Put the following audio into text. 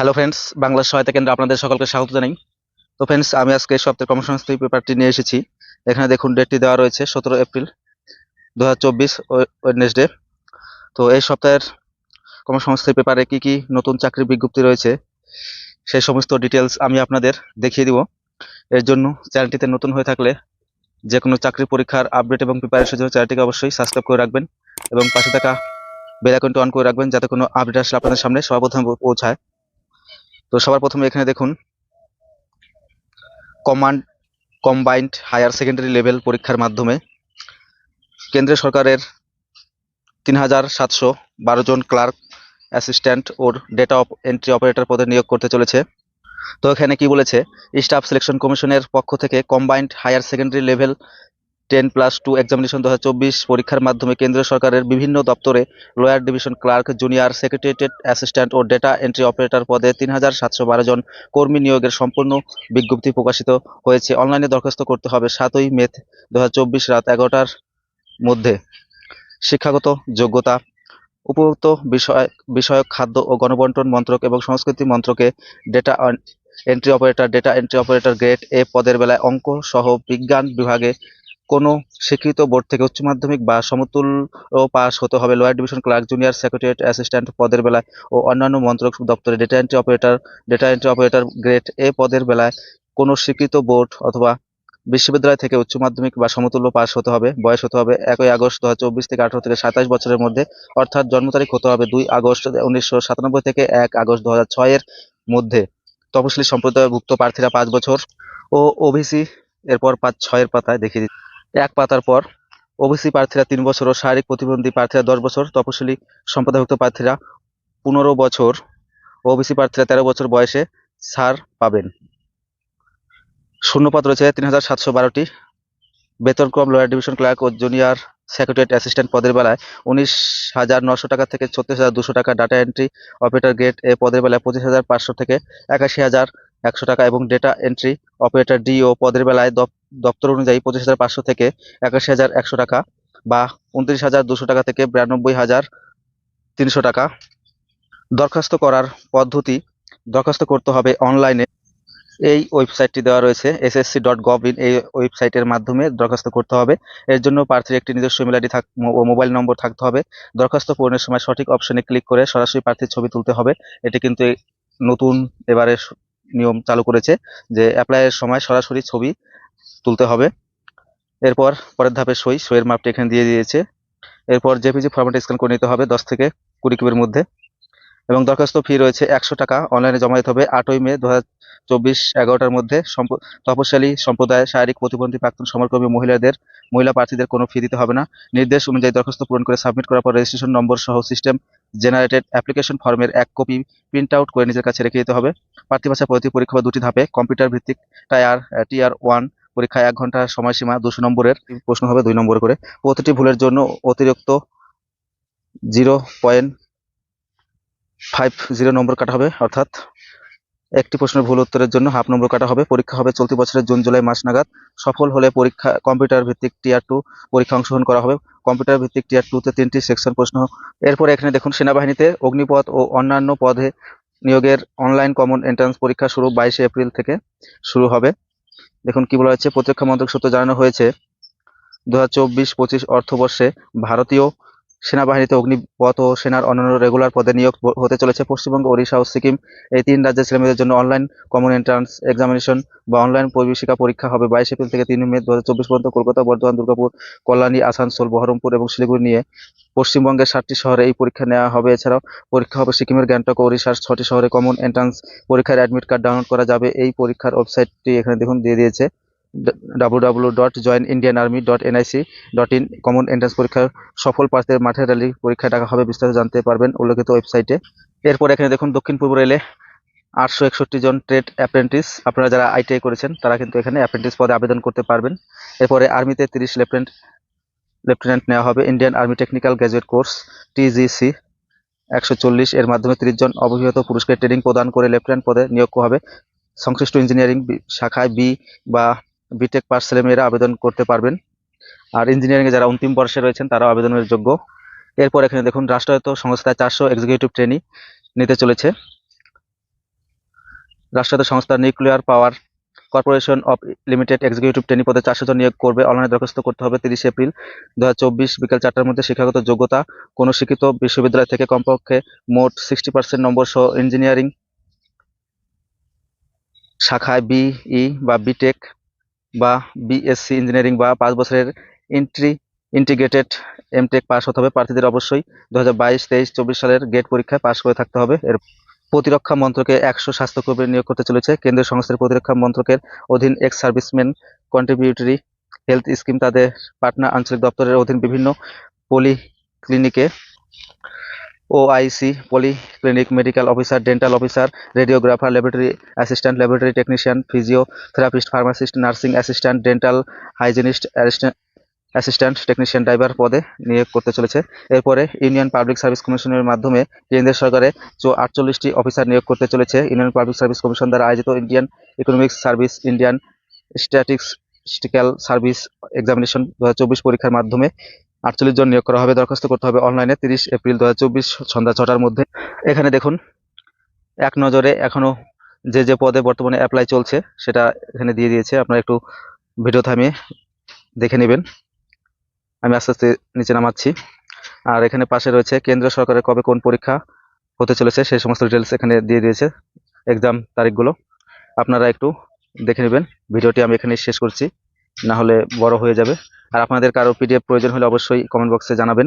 Hello friends Bangla সহায়তা কেন্দ্রে আপনাদের সকলকে স্বাগত জানাই। তো ফ্রেন্ডস আমি আজকে সপ্তাহের কর্মসংস্থান পেপারটি নিয়ে এসেছি। এখানে দেখুন ডেটটি দেওয়া রয়েছে সতেরো এপ্রিল দু হাজার চব্বিশ ওয়েডনেসডে তো এই সপ্তাহের কর্মসংস্থান পেপারে কি কি নতুন চাকরির বিজ্ঞপ্তি রয়েছে সেই সমস্ত ডিটেলস আমি আপনাদের দেখিয়ে দিব। এর জন্য চ্যানেলটিতে নতুন হয়ে থাকলে যে কোনো চাকরি পরীক্ষার আপডেট এবং প্রিপারেশনের জন্য চ্যানেলটিকে অবশ্যই সাবস্ক্রাইব করে রাখবেন এবং পাশে থাকা বেল আইকনটি অন করে রাখবেন যাতে কোনো আপডেট আসলে আপনাদের সামনে সর্বপ্রথম পৌঁছায়। তো সবার প্রথমে এখানে দেখুন। Command combined higher secondary level পরীক্ষার মাধ্যমে কেন্দ্রীয় সরকারের তিন হাজার সাতশো বারো জন ক্লার্ক অ্যাসিস্ট্যান্ট ও ডেটা এন্ট্রি অপারেটর পদে নিয়োগ করতে চলেছে। তো এখানে কি বলেছে? স্টাফ সিলেকশন কমিশনের পক্ষ থেকে combined higher secondary level ten plus two examination দু হাজার চব্বিশ পরীক্ষার মাধ্যমে কেন্দ্রীয় সরকারের বিভিন্ন দপ্তরে lower division clerk, junior, secretariat, assistant ও ডেটা এন্ট্রি অপারেটর পদে তিন হাজার সাতশো বারো জন কর্মী নিয়োগের সম্পূর্ণ বিজ্ঞপ্তি প্রকাশিত হয়েছে। অনলাইনে দরখাস্ত করতে হবে সাতই মে দু হাজার চব্বিশ রাত এগারোটার মধ্যে। শিক্ষাগত যোগ্যতা উপযুক্ত বিষয়, বিষয়ক খাদ্য ও গণবন্টন মন্ত্রক এবং সংস্কৃতি মন্ত্রকে data entry operator, data entry operator grade A পদের বেলায় অঙ্ক সহ বিজ্ঞান বিভাগে কোনো স্বীকৃত বোর্ড থেকে উচ্চ মাধ্যমিক বা সমতুল্য পাস হতে হবে। Lower division clerk, junior secretariat, assistant পদের বেলায় ও অন্যান্য মন্ত্রক দপ্তরে data entry operator data entry operator grade A পদের বেলায় কোনো স্বীকৃত বোর্ড অথবা বিশ্ববিদ্যালয় থেকে উচ্চ মাধ্যমিক বা সমতুল্য পাস হতে হবে। বয়স হতে হবে একই আগস্ট দু চব্বিশ থেকে আঠারো থেকে সাতাশ বছরের মধ্যে। অর্থাৎ জন্ম তারিখ হতে হবে দুই আগস্ট উনিশশো সাতানব্বই থেকে এক আগস্ট দু ছয়ের মধ্যে। তপশিলি সম্প্রদায়ভুক্ত প্রার্থীরা পাঁচ বছর ও ওবিসি এরপর পাঁচ ছয়ের পাতায় দেখিয়ে দিচ্ছি। এক পাতার পর, ওবিসি প্রার্থীরা তিন বছর ও শারীরিক প্রতিবন্ধী প্রার্থীরা দশ বছর, তপশিলি সম্প্রদায়ভুক্ত প্রার্থীরা পনেরো বছর, ওবিসি প্রার্থীরা তেরো বছর বয়সে ছাড় পাবেন। শূন্যপদ রয়েছে তিন হাজার সাতশো বারোটি। বেতনক্রম লোয়ার ডিভিশন ক্লার্ক ও জুনিয়র সেক্রেটারিয়েট অ্যাসিস্ট্যান্ট পদের বেলায় উনিশ হাজার নশো টাকা থেকে ছত্রিশ হাজার দুশো টাকা data entry operator grade A পদের বেলায় পঁচিশ হাজার পাঁচশো থেকে একাশি হাজার একশো টাকা এবং ডেটা এন্ট্রি অপারেটর ডিও পদের বেলায় দপ- দপ্তর অনুযায়ী পঁচিশ হাজার পাঁচশো থেকে একাশি হাজার একশো টাকা বা উনত্রিশ হাজার দুশো টাকা থেকে বিরানব্বই হাজার তিনশো টাকা। দরখাস্ত করার পদ্ধতি দরখাস্ত করতে হবে অনলাইনে এই ওয়েবসাইটটি দেওয়া রয়েছে এসএসসি ডট গভ ইন এই ওয়েবসাইটের মাধ্যমে দরখাস্ত করতে হবে। এর জন্য প্রার্থীর একটি নিজস্ব ইমেল আইডি থাক ও মোবাইল নম্বর থাকতে হবে। দরখাস্ত পূরণের সময় সঠিক অপশনে ক্লিক করে সরাসরি প্রার্থীর ছবি তুলতে হবে। এটি কিন্তু নতুন, এবারে নিয়ম চালু করেছে যে অ্যাপ্লাইয়ের সময় সরাসরি ছবি তুলতে হবে। এরপর পরের ধাপে সই। সইয়ের মাপটি এখানে দিয়ে দিয়েছে। এরপর জেপিজি ফরম্যাটে স্ক্যান করে নিতে হবে দশ থেকে কুড়ি কিউবের মধ্যে। এবং দরখাস্ত ফি রয়েছে একশো টাকা। অনলাইনে জমা দিতে হবে আটই মে দু হাজার চব্বিশ এগারোটার মধ্যে। তপশিলি সম্প্রদায় শারীরিক প্রতিবন্ধী প্রাক্তন সমরকর্মী মহিলাদের, মহিলা প্রার্থীদের কোনো ফি দিতে হবে না। নির্দেশ অনুযায়ী দরখাস্ত পূরণ করে সাবমিট করার পর রেজিস্ট্রেশন নম্বর সহ সিস্টেম জেনারেটেড অ্যাপ্লিকেশন ফর্মের এক কপি প্রিন্ট আউট করে নিজের কাছে রেখে দিতে হবে। প্রার্থী ভাষা পদ্ধতি পরীক্ষা দুটি ধাপে কম্পিউটার ভিত্তিক টায়ার টিআর ওয়ান পরীক্ষায় এক ঘণ্টার সময়সীমা দুশো নম্বরের প্রশ্ন হবে দুই নম্বর করে। প্রতিটি ভুলের জন্য অতিরিক্ত জিরো পয়েন্ট ফাইভ জিরো নম্বর কাটা হবে, অর্থাৎ একটি প্রশ্নের ভুল উত্তরের জন্য হাফ নম্বর কাটা হবে। পরীক্ষা হবে চলতি বছরের জুন, জুলাই মাস নাগাদ। সফল হলে পরীক্ষা কম্পিউটার ভিত্তিক টিয়ার টু পরীক্ষা অংশগ্রহণ করা হবে। কম্পিউটার ভিত্তিক টিয়ার টুতে তিনটি সেকশন প্রশ্ন। এরপরে এখানে দেখুন, সেনাবাহিনীতে অগ্নিপথ ও অন্যান্য পদে নিয়োগের অনলাইন কমন এন্ট্রান্স পরীক্ষা শুরু বাইশে এপ্রিল থেকে শুরু হবে। দেখুন কি বলা হয়েছে প্রতিরক্ষা মন্ত্রক সূত্রে জানানো হয়েছে দু হাজার চব্বিশ পঁচিশ অর্থবর্ষে ভারতীয় সেনাবাহিনীতে অগ্নিপথ ও সেনার অন্যান্য রেগুলার পদে নিয়োগ হতে চলেছে। পশ্চিমবঙ্গ, ওড়িশা ও সিকিম এই তিন রাজ্যের ছেলেমেয়েদের জন্য অনলাইন কমন এন্ট্রান্স এক্সামিনেশন বা অনলাইন প্রবেশিকা পরীক্ষা হবে। বাইশ এপ্রিল থেকে তিন মে দু হাজার চব্বিশ পর্যন্ত কলকাতা, বর্ধমান, দুর্গাপুর, কল্যাণী, আসানসোল, বহরমপুর এবং শিলিগুড়ি নিয়ে পশ্চিমবঙ্গের সাতটি শহরে এই পরীক্ষা নেওয়া হবে। এছাড়াও পরীক্ষা হবে সিকিমের গ্যাংটক ও ওড়িশার ছটি শহরে কমন এন্ট্রান্স পরীক্ষার অ্যাডমিট কার্ড ডাউনলোড করা যাবে। এই পরীক্ষার ওয়েবসাইটটি এখানে দেখুন, দিয়ে দিয়েছে। W dot Indian army dot dot in common entrance পরীক্ষার সফল প্রার্থীদের মাঠের র্যালি পরীক্ষায় ডাকা হবে, বিস্তারিত জানতে পারবেন উল্লেখিত ওয়েবসাইটে এরপর এখানে দেখুন দক্ষিণ পূর্ব রেলে আটশো একষট্টি জন ট্রেড অ্যাপ্রেন্টিস আপনারা যারা আইটিআই করেছেন, তারা কিন্তু এখানে অ্যাপ্রেন্টিস পদে আবেদন করতে পারবেন। এরপরে আর্মিতে তিরিশ লেফটেন্ট লেফটেন্যান্ট নেওয়া হবে Indian army technical graduate course TGC একশো চল্লিশ এর মাধ্যমে তিরিশ জন অভিহিত পুরস্কার ট্রেনিং প্রদান করে লেফটেন্যান্ট পদে নিয়োগ হবে। সংশ্লিষ্ট ইঞ্জিনিয়ারিং শাখায় বি বা বিটেক পাস ছেলেমেয়েরা আবেদন করতে পারবেন। আর ইঞ্জিনিয়ারিং এ যারা অন্তিম বর্ষে রয়েছেন, তারাও আবেদনের যোগ্য। এরপর এখানে দেখুন, রাষ্ট্রায়ত্ত সংস্থায় চারশো এক্সিকিউটিভ ট্রেনি নিতে চলেছে। রাষ্ট্রায়ত্ত সংস্থা nuclear power corporation of limited executive trainee পদে চারশো জন নিয়োগ করবে। অনলাইনে দরখাস্ত করতে হবে তিরিশে এপ্রিল দু বিকেল চারটার মধ্যে শিক্ষাগত যোগ্যতা। কোনো শিক্ষিত বিশ্ববিদ্যালয় থেকে কমপক্ষে মোট সিক্সটি পার্সেন্ট নম্বর সহ ইঞ্জিনিয়ারিং শাখায় বিই বা বিটেক বা বিএসসি ইঞ্জিনিয়ারিং বা পাঁচ বছরের ইন্ট্রি ইন্টিগ্রেটেড এমটেক পাস হতে হবে। প্রার্থীদের অবশ্যই দু হাজার বাইশ, তেইশ, চব্বিশ সালের গেট পরীক্ষায় পাশ করে থাকতে হবে। এর প্রতিরক্ষা মন্ত্রকে একশো স্বাস্থ্যকর্মী নিয়োগ করতে চলেছে। কেন্দ্রীয় সংস্থার প্রতিরক্ষা মন্ত্রকের অধীন ex serviceman contributory health scheme তাদের পাটনা আঞ্চলিক দপ্তরের অধীন বিভিন্ন পলি ক্লিনিকে OIC polyclinic medical officer dental officer radiographer laboratory assistant laboratory technician physiotherapist pharmacist nursing assistant dental hygienist assistant technician driver পদে নিয়োগ করতে চলেছে। এরপরে ইউনিয়ন পাবলিক সার্ভিস কমিশনের মাধ্যমে কেন্দ্রীয় সরকারে আটচল্লিশটি অফিসার নিয়োগ করতে চলেছে। ইউনিয়ন পাবলিক সার্ভিস কমিশন দ্বারা আয়োজিত Indian economics service Indian statistical service examination দু হাজার চব্বিশ পরীক্ষার মাধ্যমে আটচল্লিশ জন নিয়োগ করা হবে, দরখাস্ত করতে হবে অনলাইনে তিরিশ এপ্রিল দু হাজার চব্বিশ সন্ধ্যা ছটার মধ্যে। এখানে দেখুন, এক নজরে এখনও যে যে পদে বর্তমানে অ্যাপ্লাই চলছে, সেটা এখানে দিয়ে দিয়েছে। আপনারা একটু ভিডিও থামিয়ে দেখে নেবেন। আমি আস্তে আস্তে নিচে নামাচ্ছি। আর এখানে পাশে রয়েছে, কেন্দ্র সরকারের কবে কোন পরীক্ষা হতে চলেছে, সেই সমস্ত ডিটেলস এখানে দিয়ে দিয়েছে এক্সাম তারিখগুলো। আপনারা একটু দেখে নেবেন। ভিডিওটি আমি এখানে শেষ করছি। না হলে বড় হয়ে যাবে। আর আপনাদের কারও পিডিএফ প্রয়োজন হলে অবশ্যই কমেন্ট বক্সে জানাবেন।